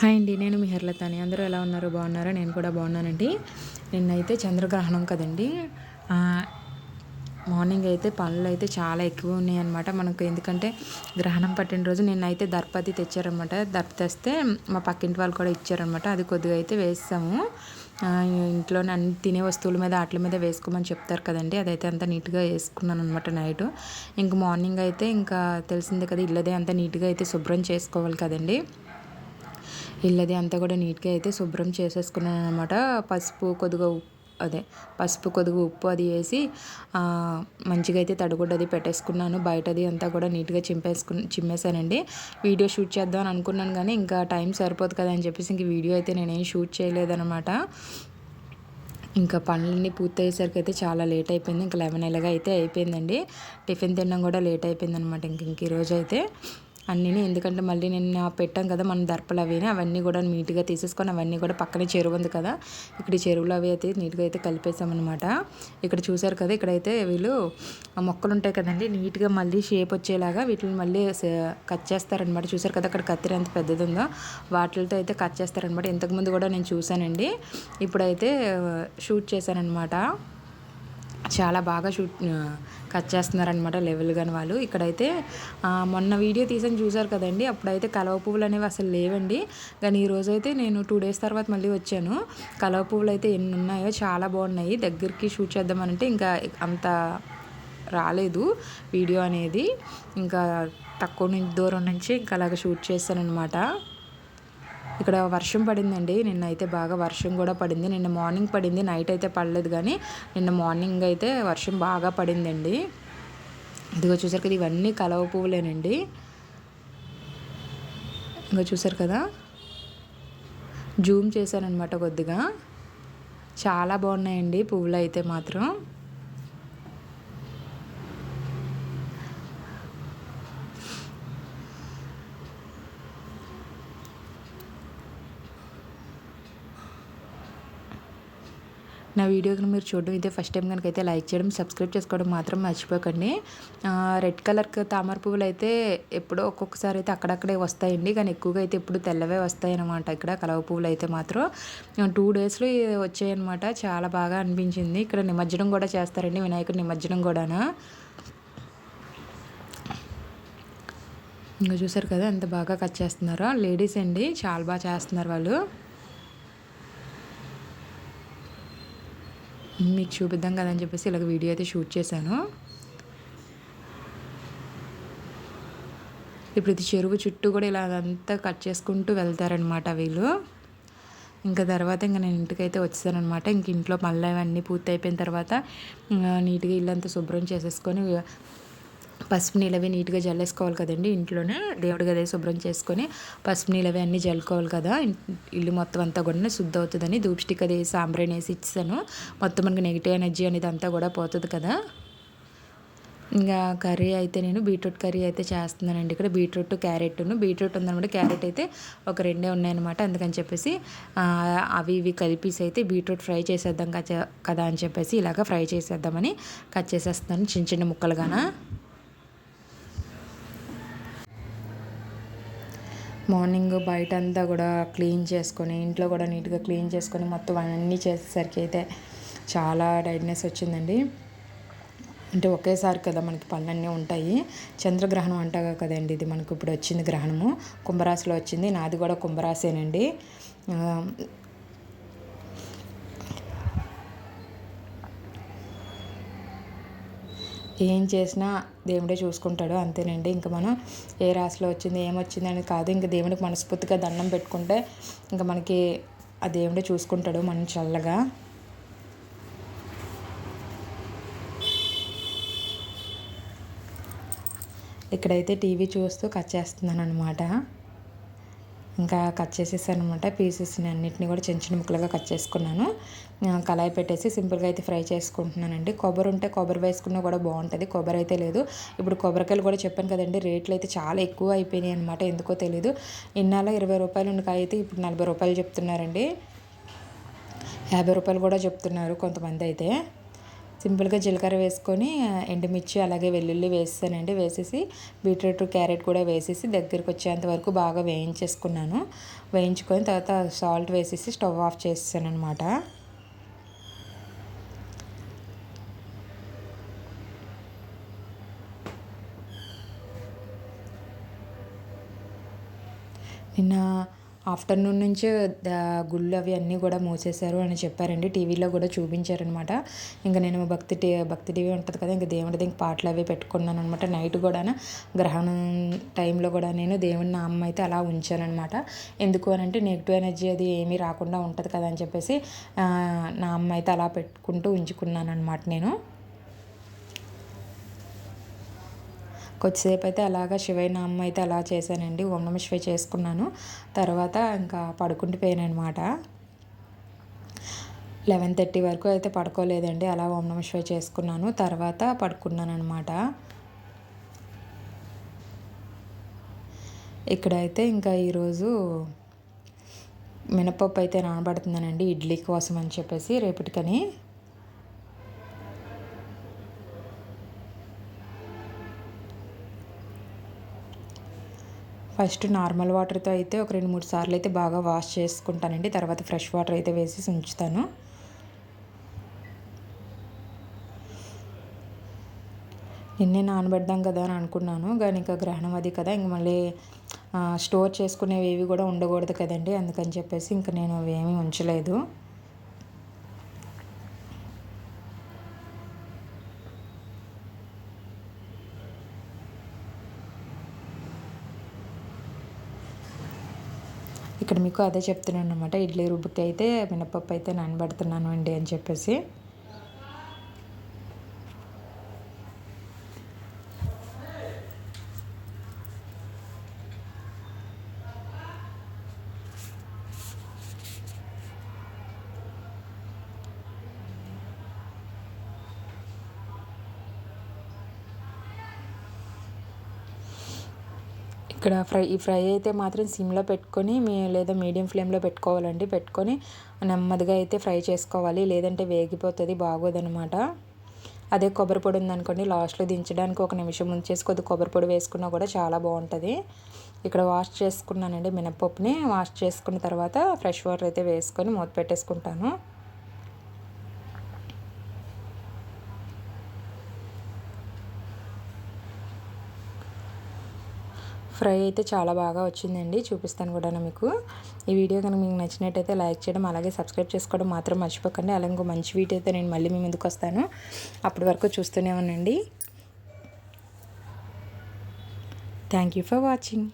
Hi అండి నేను మీ హెర్లతాని. అందరూ ఎలా ఉన్నారు? బాగున్నారా? నేను కూడా బాగున్నానండి. నిన్నైతే చంద్రగ్రహణం కదండి. మార్నింగ్ అయితే పనులు అయితే చాలా ఎక్కువ ఉన్నాయన్నమాట మనకు. ఎందుకంటే గ్రహణం పట్టిన రోజు నిన్నైతే దర్పతి తెచ్చారనమాట దర్ప తెస్తే మా పక్కింటి వాళ్ళు కూడా ఇచ్చారనమాట అది కొద్దిగా అయితే వేస్తాము. ఇంట్లోనే అన్ని తినే వస్తువుల మీద వాటి మీద వేసుకోమని చెప్తారు కదండి. అదైతే అంత నీట్గా వేసుకున్నాను అనమాట నైట్. ఇంక మార్నింగ్ అయితే ఇంకా తెలిసిందే కదా ఇల్లదే అంత నీట్గా అయితే శుభ్రం చేసుకోవాలి కదండి. ఇల్లది అంతా కూడా నీట్గా అయితే శుభ్రం చేసేసుకున్నాను అనమాట పసుపు కొద్దిగా అదే పసుపు కొద్దిగా ఉప్పు అది వేసి మంచిగా అయితే తడిగుడ్డ అది పెట్టేసుకున్నాను. బయటది అంతా కూడా నీట్గా చింపేసుకు చిమ్మేశానండి వీడియో షూట్ చేద్దాం అనుకున్నాను కానీ ఇంకా టైం సరిపోదు కదా అని చెప్పేసి ఇంక వీడియో అయితే నేనేం షూట్ చేయలేదనమాట. ఇంకా పనులన్నీ పూర్తయ్యేసరికి అయితే చాలా లేట్ అయిపోయింది. ఇంకా లెవెన్ ఎలాగా అయితే అయిపోయిందండి. టిఫిన్ తినడం కూడా లేట్ అయిపోయింది అనమాట ఇంక ఇంక ఈరోజు అయితే అన్నీ ఎందుకంటే మళ్ళీ నిన్న పెట్టాం కదా మనం దర్పలు అవి అవన్నీ కూడా నీట్గా తీసేసుకొని అవన్నీ కూడా పక్కనే చెరువు ఉంది కదా ఇక్కడ చెరువులు అవి అయితే నీట్గా అయితే కలిపేసామన్నమాట. ఇక్కడ చూసారు కదా ఇక్కడైతే వీళ్ళు మొక్కలు ఉంటాయి కదండి నీట్గా మళ్ళీ షేప్ వచ్చేలాగా వీటిని మళ్ళీ కట్ చేస్తారనమాట చూసారు కదా అక్కడ కత్తిరి ఎంత పెద్దది ఉందో వాటితో అయితే కట్ చేస్తారనమాట ఇంతకుముందు కూడా నేను చూశానండి ఇప్పుడైతే షూట్ చేశానమాట చాలా బాగా షూట్ కట్ చేస్తున్నారనమాట లెవెల్ కానీ వాళ్ళు. ఇక్కడైతే మొన్న వీడియో తీసని చూసారు కదండి అప్పుడైతే కలవ పువ్వులు అనేవి అసలు లేవండి. కానీ ఈరోజు అయితే నేను టూ డేస్ తర్వాత మళ్ళీ వచ్చాను. కలవ పువ్వులు అయితే ఎన్ని ఉన్నాయో చాలా బాగున్నాయి. దగ్గరికి షూట్ చేద్దామనంటే ఇంకా అంత రాలేదు వీడియో అనేది. ఇంకా తక్కువ నుంచి దూరం నుంచి ఇంకా అలాగ షూట్ చేశానమాట ఇక్కడ వర్షం పడిందండి. నిన్న అయితే బాగా వర్షం కూడా పడింది. నిన్న మార్నింగ్ పడింది. నైట్ అయితే పడలేదు కానీ నిన్న మార్నింగ్ అయితే వర్షం బాగా పడిందండి. ఇదిగో చూసారు కదా ఇవన్నీ కలవ పువ్వులేనండి. ఇంకా చూసారు కదా జూమ్ చేశానమాట కొద్దిగా. చాలా బాగున్నాయండి పువ్వులు అయితే మాత్రం. నా వీడియోని మీరు చూడడం ఇదే ఫస్ట్ టైం కనుక అయితే లైక్ చేయడం సబ్స్క్రైబ్ చేసుకోవడం మాత్రం మర్చిపోకండి. రెడ్ కలర్ తామర పువ్వులు అయితే ఎప్పుడో ఒక్కొక్కసారి అయితే అక్కడక్కడే వస్తాయండి. కానీ ఎక్కువగా అయితే ఇప్పుడు తెల్లవే వస్తాయి అనమాట ఇక్కడ కలవ పువ్వులు అయితే మాత్రం టూ డేస్లో వచ్చాయన్నమాట. చాలా బాగా అనిపించింది. ఇక్కడ నిమజ్జనం కూడా చేస్తారండి వినాయకుడు నిమజ్జనం కూడాను. ఇంకా చూసారు కదా ఎంత బాగా కట్ చేస్తున్నారో. లేడీస్ అండి చాలా బాగా చేస్తున్నారు వాళ్ళు. మీకు చూపిద్దాం కదని చెప్పేసి ఇలాగ వీడియో అయితే షూట్ చేశాను. ఇప్పుడు ఇది చెరువు చుట్టూ కూడా ఇలా అదంతా కట్ చేసుకుంటూ వెళ్తారనమాట వీళ్ళు. ఇంకా తర్వాత ఇంకా నేను ఇంటికైతే వచ్చేసానమాట ఇంక ఇంట్లో మళ్ళీ అవన్నీ పూర్తి అయిపోయిన తర్వాత నీట్గా ఇల్లంతా శుభ్రం చేసేసుకొని పసుపు నీళ్ళవి నీట్గా జల్లేసుకోవాలి కదండి ఇంట్లోనే. దేవుడి గదే శుభ్రం చేసుకొని పసుపు నీళ్ళవి అన్నీ జల్లుకోవాలి కదా. ఇల్లు మొత్తం అంతా కూడా శుద్ధి అవుతుందని ధూప్ స్టిక్ అది సాంబ్రాన్ వేసి ఇచ్చాను మొత్తం మనకి నెగిటివ్ ఎనర్జీ అనేది అంతా కూడా పోతుంది కదా. ఇంకా కర్రీ అయితే నేను బీట్రూట్ కర్రీ అయితే చేస్తున్నానండి. ఇక్కడ బీట్రూట్ క్యారెట్ను బీట్రూట్ ఉందనమాట. క్యారెట్ అయితే ఒక రెండే ఉన్నాయన్నమాట. అందుకని చెప్పేసి అవి ఇవి కలిపేసి అయితే బీట్రూట్ ఫ్రై చేసేద్దాం కదా అని చెప్పేసి ఇలాగ ఫ్రై చేసేద్దామని కట్ చేసేస్తాను చిన్న చిన్న ముక్కలుగానా. మార్నింగ్ బయట అంతా కూడా క్లీన్ చేసుకొని ఇంట్లో కూడా నీట్గా క్లీన్ చేసుకొని మొత్తం అన్నీ చేసేసరికి అయితే చాలా టైట్నెస్ వచ్చిందండి. అంటే ఒకేసారి కదా మనకి పనులన్నీ ఉంటాయి. చంద్రగ్రహణం అంటాగా కదండి ఇది మనకు ఇప్పుడు వచ్చింది గ్రహణము. కుంభరాశిలో వచ్చింది. నాది కూడా కుంభరాశేనండి ఏం చేసినా దేవుడే చూసుకుంటాడు అంతేనండి. ఇంకా మనం ఏ రాశిలో వచ్చింది ఏమొచ్చింది అని కాదు. ఇంకా దేవుడికి మనస్ఫూర్తిగా దండం పెట్టుకుంటే ఇంకా మనకి ఆ దేవుడే చూసుకుంటాడు మనం చల్లగా ఇక్కడైతే టీవీ చూస్తూ కట్ చేస్తున్నాను అనమాట ఇంకా కట్ చేసేసాను అనమాట పీసెస్ని అన్నిటిని కూడా చిన్న చిన్న ముక్కలుగా కట్ చేసుకున్నాను. కళాయి పెట్టేసి సింపుల్గా అయితే ఫ్రై చేసుకుంటున్నానండి. కొబ్బరి ఉంటే కొబ్బరి వేసుకున్నా కూడా బాగుంటుంది. కొబ్బరి అయితే లేదు. ఇప్పుడు కొబ్బరికాయలు కూడా చెప్పాను కదండి రేట్లు అయితే చాలా ఎక్కువ అయిపోయినాయి అనమాట ఎందుకో తెలీదు. ఇన్నాళ్ళ ఇరవై రూపాయలు ఉన్న కాయ అయితే ఇప్పుడు నలభై రూపాయలు చెప్తున్నారండి. యాభై రూపాయలు కూడా చెప్తున్నారు కొంతమంది అయితే. సింపుల్గా జీలకర్ర వేసుకొని ఎండుమిర్చి అలాగే వెల్లుల్లి వేసానండి వేసేసి బీట్రూట్ క్యారెట్ కూడా వేసేసి దగ్గరికి వచ్చేంత వరకు బాగా వేయించేసుకున్నాను. వేయించుకొని తర్వాత సాల్ట్ వేసేసి స్టవ్ ఆఫ్ చేసాను అనమాట నిన్న ఆఫ్టర్నూన్ నుంచి గుళ్ళు అవి అన్నీ కూడా మూసేశారు అని చెప్పారండి. టీవీలో కూడా చూపించారనమాట. ఇంకా నేను భక్తి టీ భక్తి టీవీ ఉంటుంది కదా ఇంకా దేవుడిది ఇంక పాటలు అవి పెట్టుకున్నాను అనమాట నైట్ కూడా గ్రహణం టైంలో కూడా నేను దేవుని నామం అయితే అలా ఉంచానమాట ఎందుకు అని అంటే నెగిటివ్ ఎనర్జీ అది ఏమీ రాకుండా ఉంటుంది కదా అని చెప్పేసి నా అమ్మ అయితే అలా పెట్టుకుంటూ ఉంచుకున్నాను అనమాట నేను. కొద్దిసేపు అయితే అలాగా శివయ్య నామం అయితే అలా చేశానండి. ఓం నమ శివయ్య చేసుకున్నాను. తర్వాత ఇంకా పడుకుండిపోయాను అనమాట లెవెన్ థర్టీ వరకు అయితే పడుకోలేదండి. అలా ఓం నమ శివయ్య చేసుకున్నాను. తర్వాత పడుకున్నాను అనమాట ఇక్కడైతే ఇంకా ఈరోజు మినపప్పు అయితే నానబడుతుందనండి ఇడ్లీ కోసం అని చెప్పేసి రేపటికని. ఫస్ట్ నార్మల్ వాటర్తో అయితే ఒక రెండు మూడు సార్లు అయితే బాగా వాష్ చేసుకుంటానండి. తర్వాత ఫ్రెష్ వాటర్ అయితే వేసి ఉంచుతాను. నిన్నే నానబెడదాం కదా అని అనుకున్నాను. కానీ ఇంకా గ్రహణం అది కదా. ఇంక మళ్ళీ స్టోర్ చేసుకునేవి ఏవి కూడా ఉండకూడదు కదండి. అందుకని చెప్పేసి ఇంక నేను అవి ఏమీ ఉంచలేదు. ఇక్కడ మీకు అదే చెప్తున్నాను అనమాట ఇడ్లీ రుబ్బుకి అయితే మినపప్పు అయితే నానబెడుతున్నాను అండి అని చెప్పేసి. ఇక్కడ ఫ్రై ఈ ఫ్రై అయితే మాత్రం సిమ్లో పెట్టుకొని మీ లేదా మీడియం ఫ్లేమ్లో పెట్టుకోవాలండి. పెట్టుకొని నెమ్మదిగా అయితే ఫ్రై చేసుకోవాలి. లేదంటే వేగిపోతుంది బాగోదనమాట అదే కొబ్బరి పొడి ఉందనుకోండి లాస్ట్లో దించడానికి ఒక నిమిషం ఉంచేసి కొద్ది కొబ్బరి పొడి వేసుకున్నా కూడా చాలా బాగుంటుంది. ఇక్కడ వాష్ చేసుకున్నానండి మినపప్పుని వాష్ చేసుకున్న తర్వాత ఫ్రెష్ వాటర్ అయితే వేసుకొని మూత పెట్టేసుకుంటాను. ఫ్రై అయితే చాలా బాగా వచ్చిందండి. చూపిస్తాను కూడా మీకు. ఈ వీడియో కనుక మీకు నచ్చినట్టయితే లైక్ చేయడం అలాగే సబ్స్క్రైబ్ చేసుకోవడం మాత్రం మర్చిపోకండి. అలాగే ఇంకో మంచి వీడియో అయితే నేను మళ్ళీ మీ ముందుకు వస్తాను. అప్పటి వరకు చూస్తూనే ఉండండి. Thank you for watching